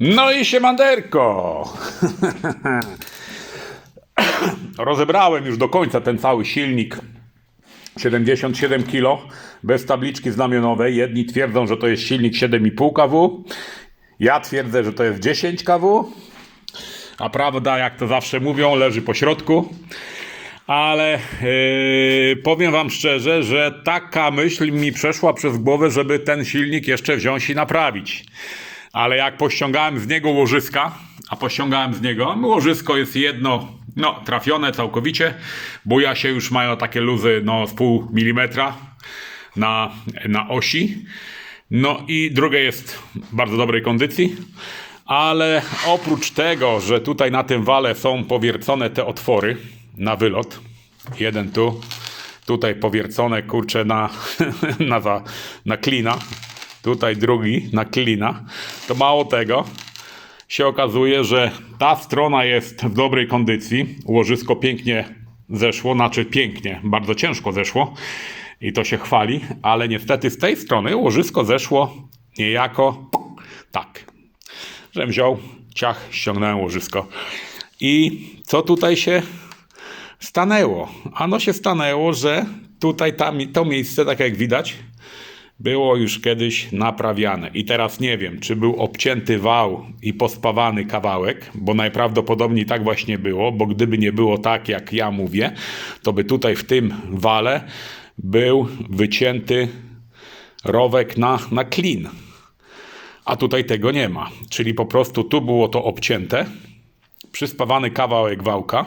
No i siemanderko! Rozebrałem już do końca ten cały silnik. 77 kg, bez tabliczki znamionowej. Jedni twierdzą, że to jest silnik 7,5 kW. Ja twierdzę, że to jest 10 kW. A prawda, jak to zawsze mówią, leży po środku. Ale yy, powiem Wam szczerze, że taka myśl mi przeszła przez głowę, żeby ten silnik jeszcze wziąć i naprawić. Ale jak pościągałem z niego łożyska, a pościągałem z niego, no, łożysko jest jedno, no trafione całkowicie, buja się już mają takie luzy, no z pół milimetra na, na osi. No i drugie jest w bardzo dobrej kondycji. Ale oprócz tego, że tutaj na tym wale są powiercone te otwory na wylot, jeden tu, tutaj powiercone kurcze na, na, na klina, tutaj drugi na klina, to mało tego, się okazuje, że ta strona jest w dobrej kondycji. Łożysko pięknie zeszło, znaczy pięknie, bardzo ciężko zeszło i to się chwali, ale niestety z tej strony łożysko zeszło niejako tak, że wziął, ciach, ściągnąłem łożysko. I co tutaj się stanęło? Ano się stanęło, że tutaj ta, to miejsce, tak jak widać, było już kiedyś naprawiane. I teraz nie wiem, czy był obcięty wał i pospawany kawałek, bo najprawdopodobniej tak właśnie było, bo gdyby nie było tak, jak ja mówię, to by tutaj w tym wale był wycięty rowek na, na klin. A tutaj tego nie ma. Czyli po prostu tu było to obcięte, przyspawany kawałek wałka.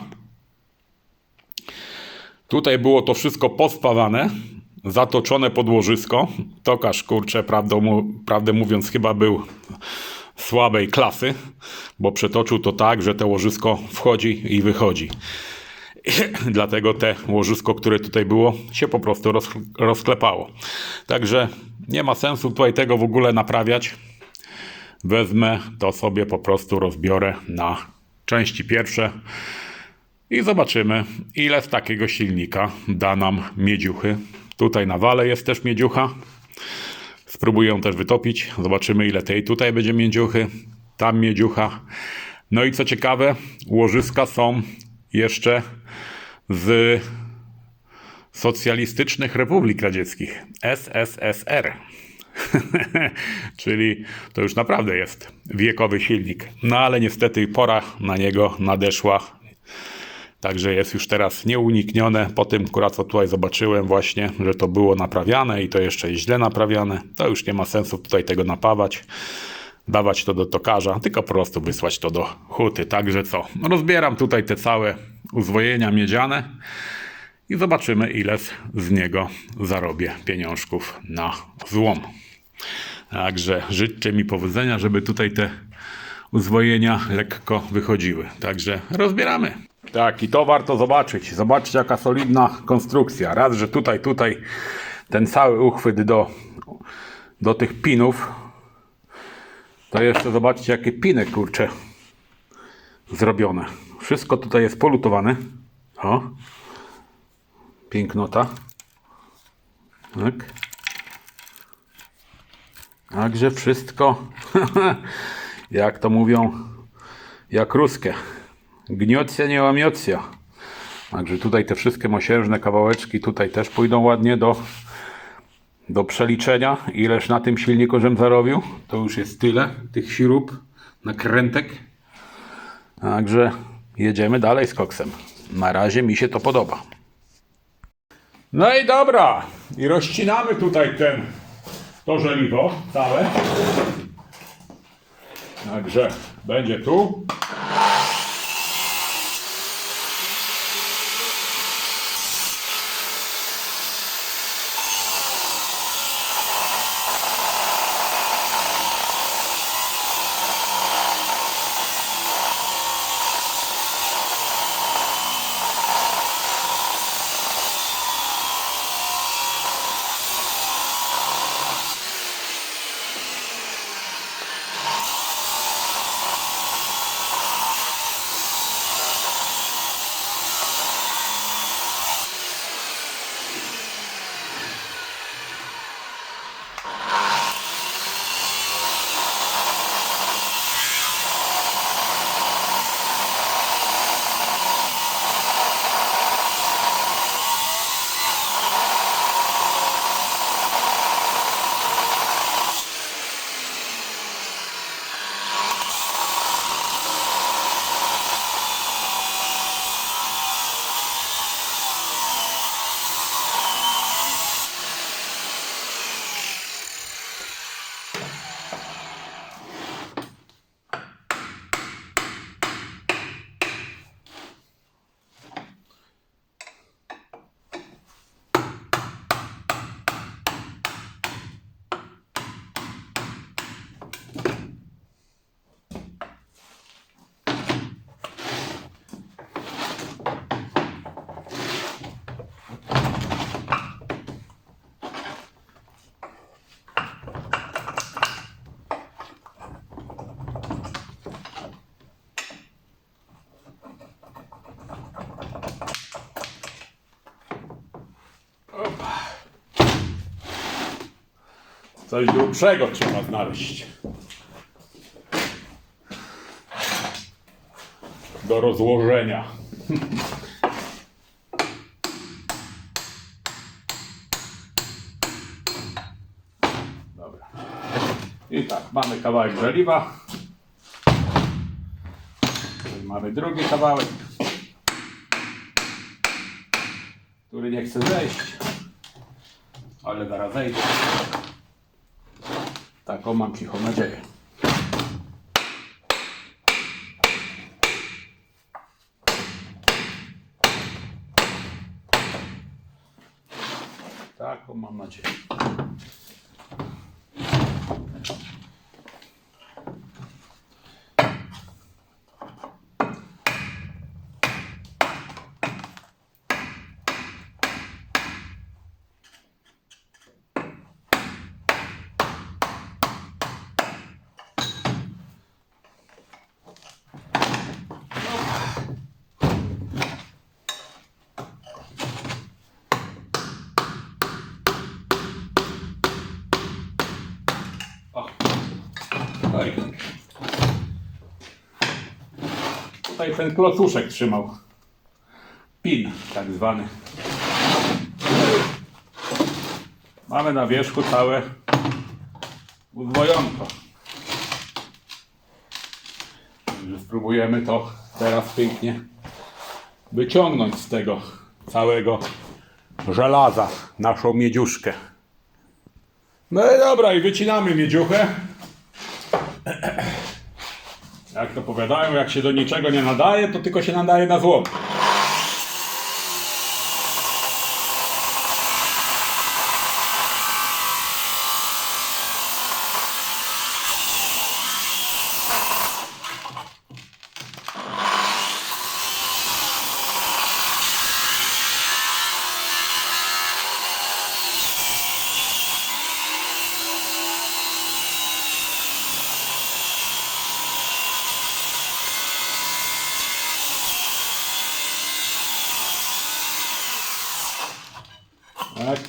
Tutaj było to wszystko pospawane, zatoczone pod łożysko. Tokarz, kurczę, prawdę, prawdę mówiąc, chyba był słabej klasy, bo przetoczył to tak, że to łożysko wchodzi i wychodzi. Dlatego te łożysko, które tutaj było, się po prostu roz, rozklepało. Także nie ma sensu tutaj tego w ogóle naprawiać. Wezmę to sobie po prostu rozbiorę na części pierwsze i zobaczymy, ile z takiego silnika da nam miedziuchy. Tutaj na wale jest też miedziucha. Spróbuję ją też wytopić. Zobaczymy, ile tej tutaj będzie miedziuchy. Tam miedziucha. No i co ciekawe, łożyska są jeszcze z socjalistycznych republik radzieckich. SSSR. Czyli to już naprawdę jest wiekowy silnik. No ale niestety pora na niego nadeszła. Także jest już teraz nieuniknione. Po tym, akurat co tutaj zobaczyłem właśnie, że to było naprawiane i to jeszcze źle naprawiane, to już nie ma sensu tutaj tego napawać, dawać to do tokarza, tylko po prostu wysłać to do huty. Także co, rozbieram tutaj te całe uzwojenia miedziane i zobaczymy, ile z niego zarobię pieniążków na złom. Także życzę mi powodzenia, żeby tutaj te uzwojenia lekko wychodziły. Także rozbieramy. Tak, i to warto zobaczyć. Zobaczcie, jaka solidna konstrukcja. Raz, że tutaj, tutaj ten cały uchwyt do, do tych pinów. To jeszcze zobaczcie, jakie piny, kurcze, zrobione. Wszystko tutaj jest polutowane. O. Pięknota. Tak. Także wszystko, jak to mówią, jak ruskie. Gniocja, nie łamiocja. Także tutaj te wszystkie mosiężne kawałeczki tutaj też pójdą ładnie do, do przeliczenia. Ileż na tym silniku żem zarobił. To już jest tyle tych sirup, nakrętek. Także jedziemy dalej z koksem. Na razie mi się to podoba. No i dobra. I rozcinamy tutaj ten to żeliwo całe. Także będzie tu. Coś grubszego trzeba znaleźć. Do rozłożenia. Dobra. I tak, mamy kawałek żeliwa. Mamy drugi kawałek, który nie chce zejść, ale zaraz zejdzie. Taką mam cichą nadzieję. Taką mam nadzieję. O. No i tutaj ten klocuszek trzymał. Pin tak zwany. Mamy na wierzchu całe udwojonko. Spróbujemy to teraz pięknie wyciągnąć z tego całego żelaza naszą miedziuszkę. No i dobra, i wycinamy miedziuchę. Jak to powiadają, jak się do niczego nie nadaje, to tylko się nadaje na złom. Tak.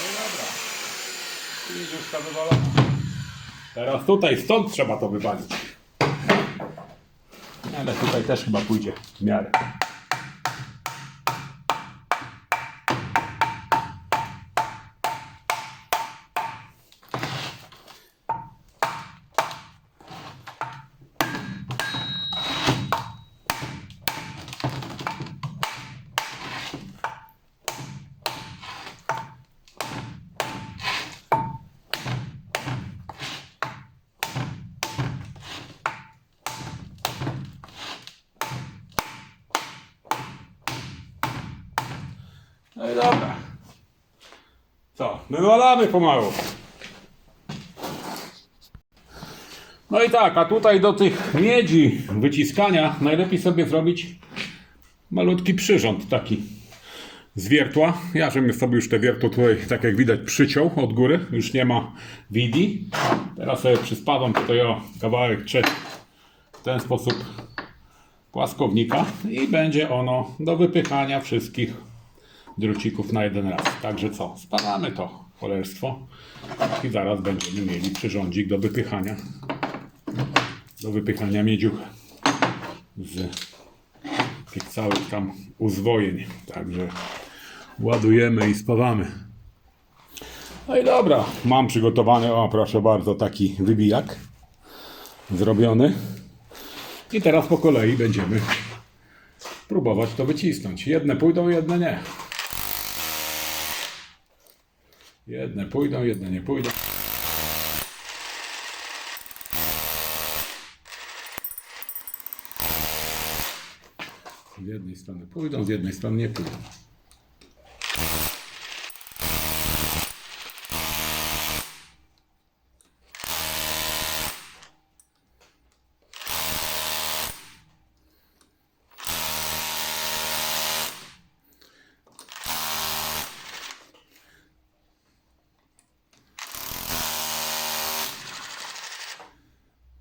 No i dobra. Teraz tutaj, stąd trzeba to wywalić. Ale tutaj też chyba pójdzie w miarę. Wywalamy pomału. No i tak, a tutaj do tych miedzi wyciskania najlepiej sobie zrobić malutki przyrząd taki z wiertła. Ja żebym sobie już te wiertło tutaj, tak jak widać, przyciął od góry. Już nie ma widi. Teraz sobie przyspadam tutaj o kawałek trzeci w ten sposób płaskownika i będzie ono do wypychania wszystkich drucików na jeden raz. Także co? Spalamy to cholerstwo i zaraz będziemy mieli przyrządzik do wypychania do wypychania miedziuchy z tych całych tam uzwojeń. Także ładujemy i spawamy. No i dobra, mam przygotowany, o proszę bardzo, taki wybijak zrobiony. I teraz po kolei będziemy próbować to wycisnąć. Jedne pójdą, jedne nie. Jedne pójdą, jedne nie pójdą. Z jednej strony pójdą, z jednej strony nie pójdą.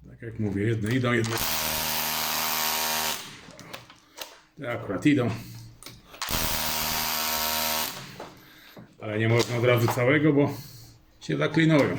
Tak jak mówię, jedne idą, jedne. Te akurat idą. Ale nie można od razu całego, bo się zaklinują.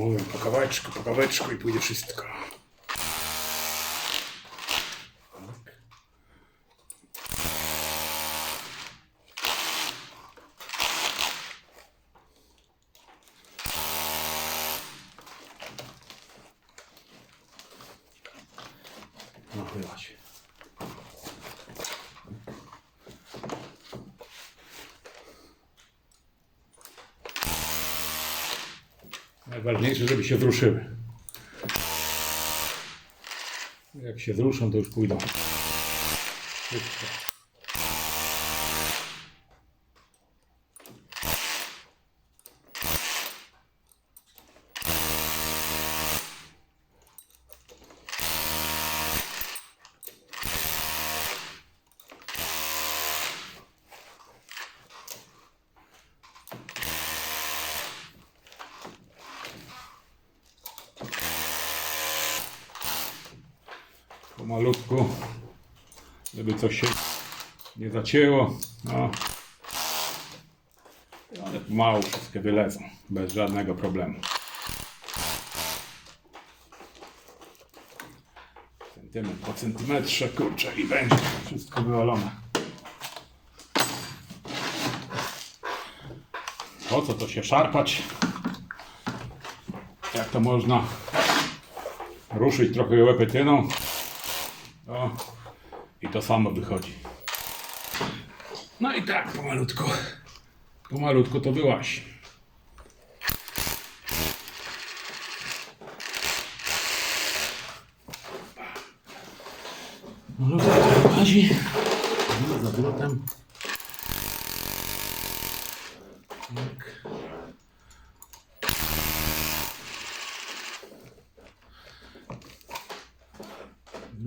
Mówię, po kawałeczku, po kawałeczku i pójdzie wszystko. No chyba się. Najważniejsze, żeby się wzruszyły. Jak się wzruszą, to już pójdą. Szybko. Pomalutku, żeby coś się nie zacięło. No. One pomału wszystkie wylezą, bez żadnego problemu. Centymetr po centymetrze, kurczę, i będzie wszystko wywalone. Po co to się szarpać? Jak to można ruszyć trochę łepetyną? O, I to samo wychodzi. No i tak pomalutku. Pomalutku to wyłazi. Malutko to wyłazi. No, za drutem. Tak.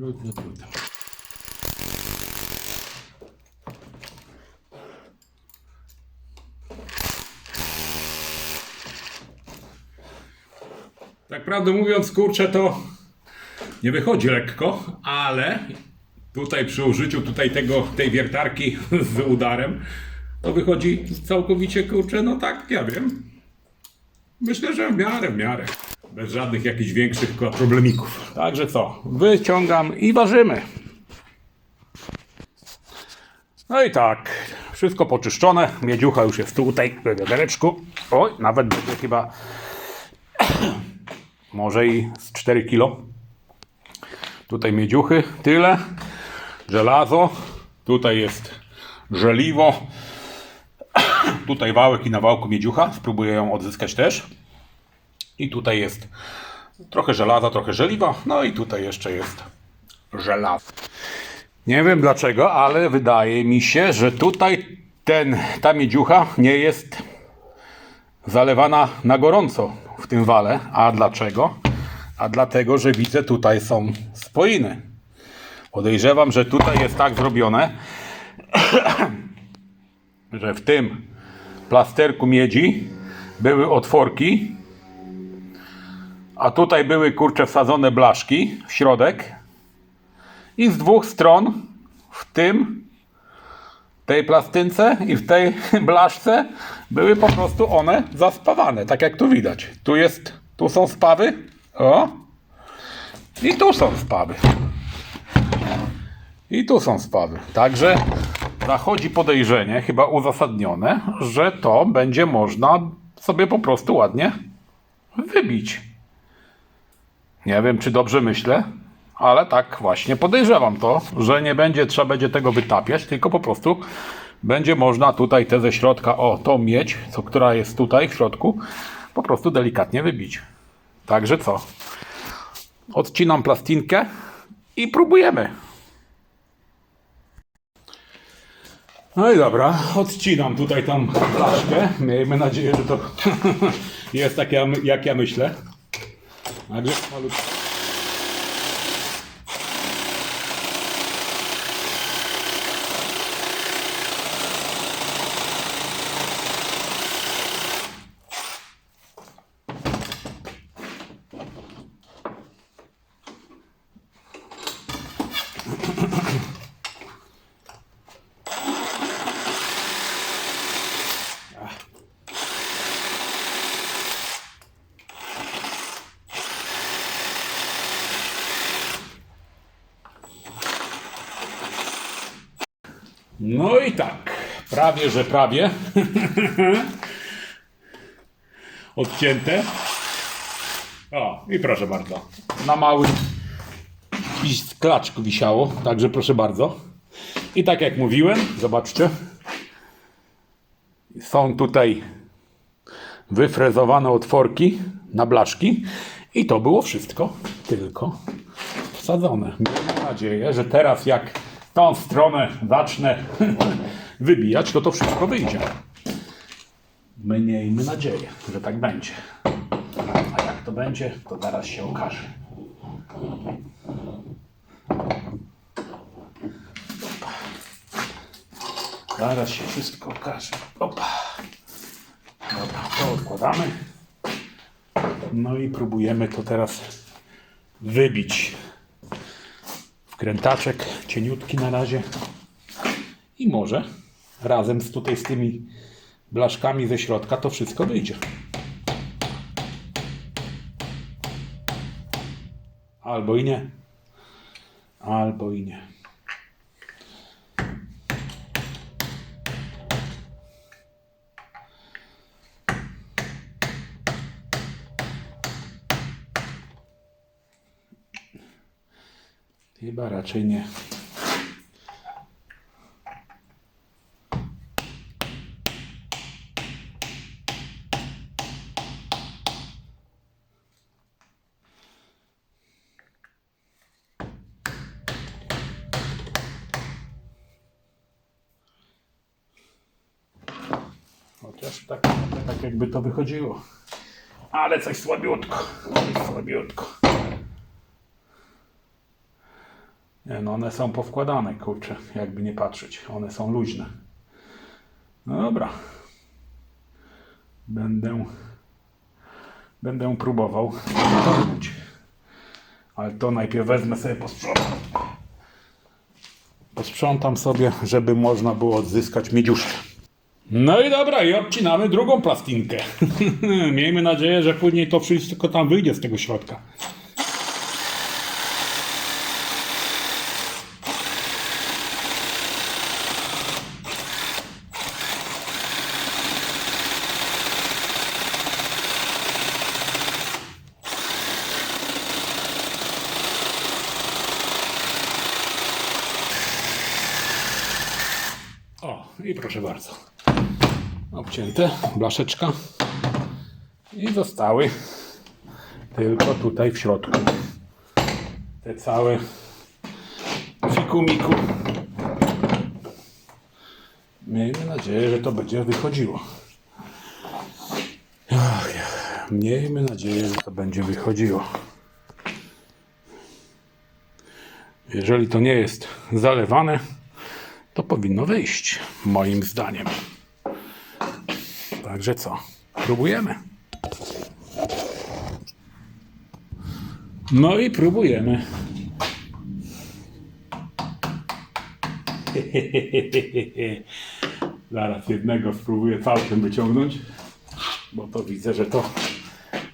Za drutem. Tak prawdę mówiąc, kurczę, to nie wychodzi lekko, ale tutaj przy użyciu tutaj tego, tej wiertarki z udarem, to wychodzi całkowicie, kurczę, no tak, ja wiem. Myślę, że w miarę, w miarę. Bez żadnych jakichś większych problemików. Także co, wyciągam i ważymy. No i tak, wszystko poczyszczone. Miedziucha już jest tutaj w wiadereczku. Oj, nawet będzie chyba może i z 4 kilo. Tutaj miedziuchy, tyle. Żelazo. Tutaj jest żeliwo. Tutaj wałek i na wałku miedziucha. Spróbuję ją odzyskać też. I tutaj jest trochę żelaza, trochę żeliwa. No i tutaj jeszcze jest żelazo. Nie wiem dlaczego, ale wydaje mi się, że tutaj ten, ta miedziucha nie jest zalewana na gorąco w tym wale. A dlaczego? A dlatego, że widzę tutaj są spoiny. Podejrzewam, że tutaj jest tak zrobione, że w tym plasterku miedzi były otworki, a tutaj były kurcze wsadzone blaszki w środek i z dwóch stron w tym tej plastynce i w tej blaszce były po prostu one zaspawane, tak jak tu widać. Tu jest, tu są spawy, o, i tu są spawy. I tu są spawy. Także zachodzi podejrzenie, chyba uzasadnione, że to będzie można sobie po prostu ładnie wybić. Nie wiem, czy dobrze myślę, ale tak właśnie podejrzewam to, że nie będzie trzeba będzie tego wytapiać, tylko po prostu będzie można tutaj te ze środka, o, tą miedź, co, która jest tutaj w środku, po prostu delikatnie wybić. Także co? Odcinam plastinkę i próbujemy. No i dobra, odcinam tutaj tą flaszkę. Miejmy nadzieję, że to jest tak ja- jak ja myślę. Także malutko. No i tak, prawie, że prawie. Odcięte. O, i proszę bardzo. Na małym wis- klaczku wisiało, także proszę bardzo. I tak jak mówiłem, zobaczcie. Są tutaj wyfrezowane otworki na blaszki i to było wszystko tylko wsadzone. Mam nadzieję, że teraz jak tą stronę zacznę wybijać, to to wszystko wyjdzie. My miejmy nadzieję, że tak będzie. A jak to będzie, to zaraz się okaże. Zaraz się wszystko okaże. Opa. Dobra, to odkładamy. No i próbujemy to teraz wybić. Wkrętaczek cieniutki na razie. I może razem z tutaj z tymi blaszkami ze środka to wszystko wyjdzie. Albo i nie. Albo i nie. Chyba raczej nie. Chociaż tak, tak jakby to wychodziło. Ale coś słabiutko. Coś słabiutko. Nie, no one są powkładane, kurczę, jakby nie patrzeć. One są luźne. No dobra. Będę, będę próbował. Ale to najpierw wezmę sobie posprzątam. Posprzątam sobie, żeby można było odzyskać miedziuszkę. No i dobra, i odcinamy drugą plastinkę. Miejmy nadzieję, że później to wszystko tam wyjdzie z tego środka. O, i proszę bardzo. Obcięte, blaszeczka. I zostały tylko tutaj w środku. Te całe fikumiku. Miejmy nadzieję, że to będzie wychodziło. Miejmy nadzieję, że to będzie wychodziło. Jeżeli to nie jest zalewane, to powinno wyjść, moim zdaniem. Także co? Próbujemy. No i próbujemy. Zaraz jednego spróbuję całkiem wyciągnąć, bo to widzę, że to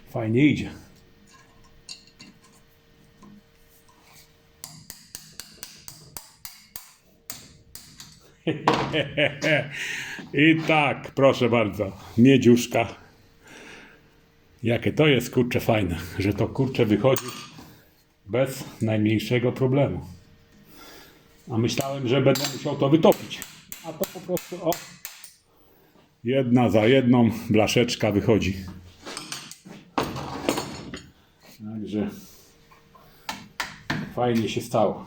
fajnie idzie. I tak, proszę bardzo, miedziuszka. Jakie to jest kurcze fajne, że to kurcze wychodzi bez najmniejszego problemu. A myślałem, że będę musiał to wytopić. A to po prostu o. Jedna za jedną blaszeczka wychodzi. Także fajnie się stało.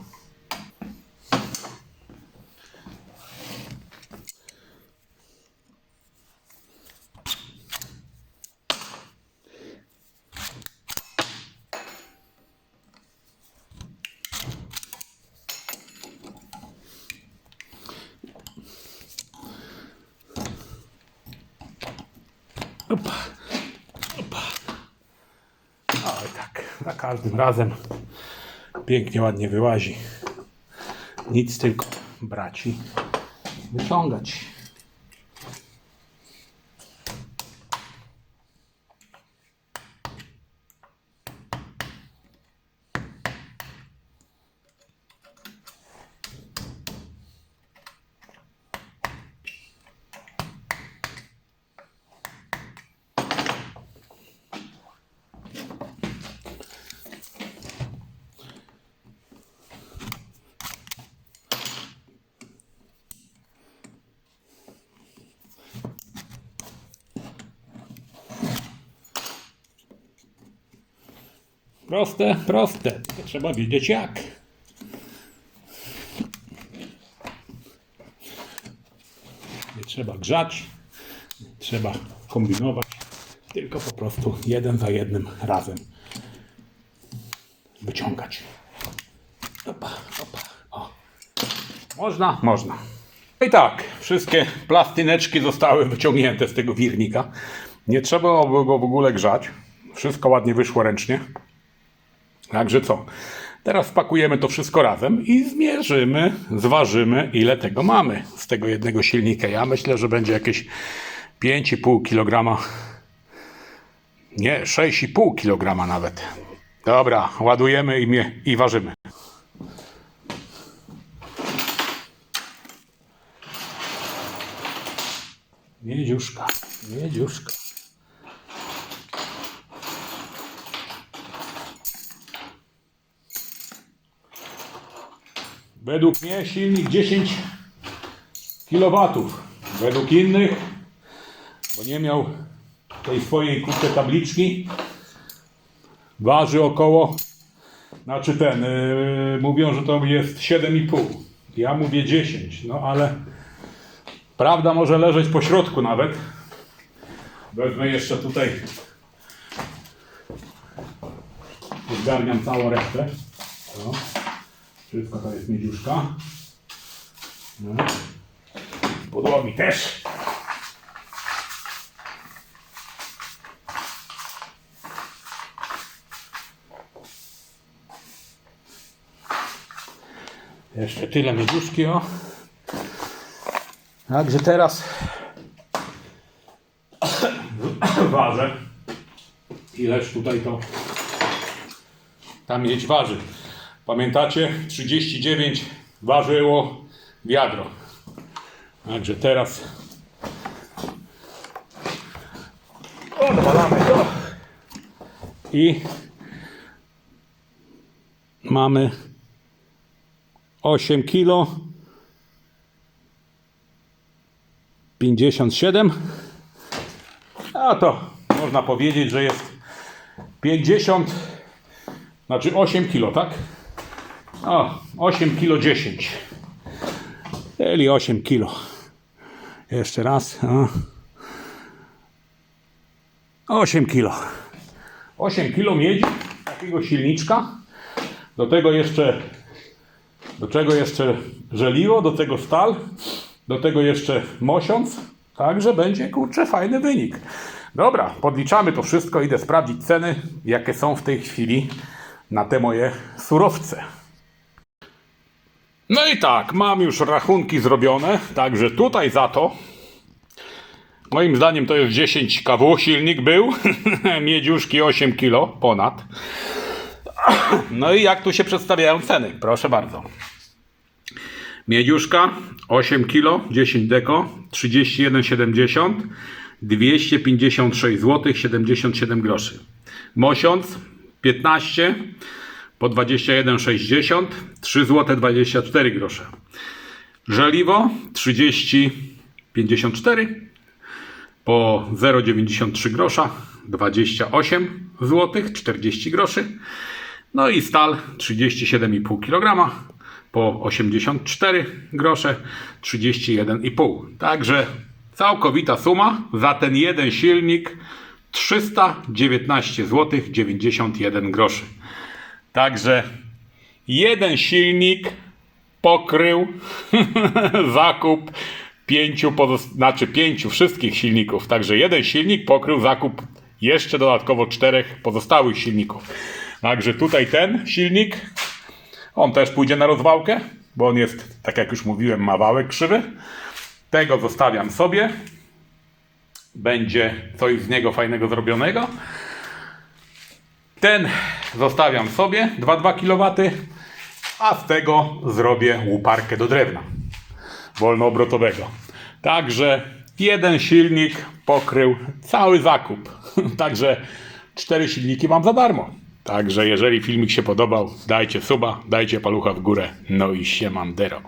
Opa. Opa. Oj tak, za każdym razem pięknie, ładnie wyłazi. Nic tylko brać i wyciągać. Proste, proste. Trzeba wiedzieć jak. Nie trzeba grzać, nie trzeba kombinować, tylko po prostu jeden za jednym razem wyciągać. Opa, opa, o. Można? Można. I tak, wszystkie plastyneczki zostały wyciągnięte z tego wirnika. Nie trzeba było go w ogóle grzać. Wszystko ładnie wyszło ręcznie. Także co? Teraz pakujemy to wszystko razem i zmierzymy, zważymy, ile tego mamy z tego jednego silnika. Ja myślę, że będzie jakieś 5,5 kg. Nie, 6,5 kg nawet. Dobra, ładujemy i, mie- i ważymy. Miedziuszka, miedziuszka. Według mnie silnik 10 kW. Według innych, bo nie miał tej swojej kurczę tabliczki, waży około, znaczy ten, yy, mówią, że to jest 7,5. Ja mówię 10, no ale prawda może leżeć po środku nawet. Wezmę jeszcze tutaj, zgarniam całą resztę. No. Wszystko to jest miedziuszka. No. Z podłogi też. Jeszcze tyle miedziuszki, o. Także teraz ważę. Ileż tutaj to ta miedź waży. Pamiętacie? 39 ważyło wiadro. Także teraz odwalamy to i mamy 8 kilo 57. A to można powiedzieć, że jest 50, znaczy 8 kilo, tak? O, 8 kilo 10. Czyli 8 kilo. Jeszcze raz. O. 8 kilo. 8 kilo miedzi, takiego silniczka. Do tego jeszcze do czego jeszcze żeliwo, do tego stal, do tego jeszcze mosiąc. Także będzie, kurczę, fajny wynik. Dobra, podliczamy to wszystko. Idę sprawdzić ceny, jakie są w tej chwili na te moje surowce. No i tak, mam już rachunki zrobione, także tutaj za to Moim zdaniem to jest 10 kW silnik był, miedziuszki 8 kg ponad. No i jak tu się przedstawiają ceny? Proszę bardzo. Miedziuszka 8 kg, 10 deko, 31,70, 256 zł 77 groszy. Mosiąc 15 po 21,60, 3 zł 24 grosze. Żeliwo 30,54 po 0,93 grosza 28 zł 40 groszy. No i stal 37,5 kg po 84 grosze 31,5. Także całkowita suma za ten jeden silnik 319 zł 91 groszy. Także jeden silnik pokrył zakup pięciu, znaczy pięciu wszystkich silników. Także jeden silnik pokrył zakup jeszcze dodatkowo czterech pozostałych silników. Także tutaj ten silnik, on też pójdzie na rozwałkę, bo on jest, tak jak już mówiłem, ma wałek krzywy. Tego zostawiam sobie. Będzie coś z niego fajnego zrobionego. Ten zostawiam sobie, 2,2 kW, a z tego zrobię łuparkę do drewna wolnoobrotowego. Także jeden silnik pokrył cały zakup. Także cztery silniki mam za darmo. Także jeżeli filmik się podobał, dajcie suba, dajcie palucha w górę. No i siemandero.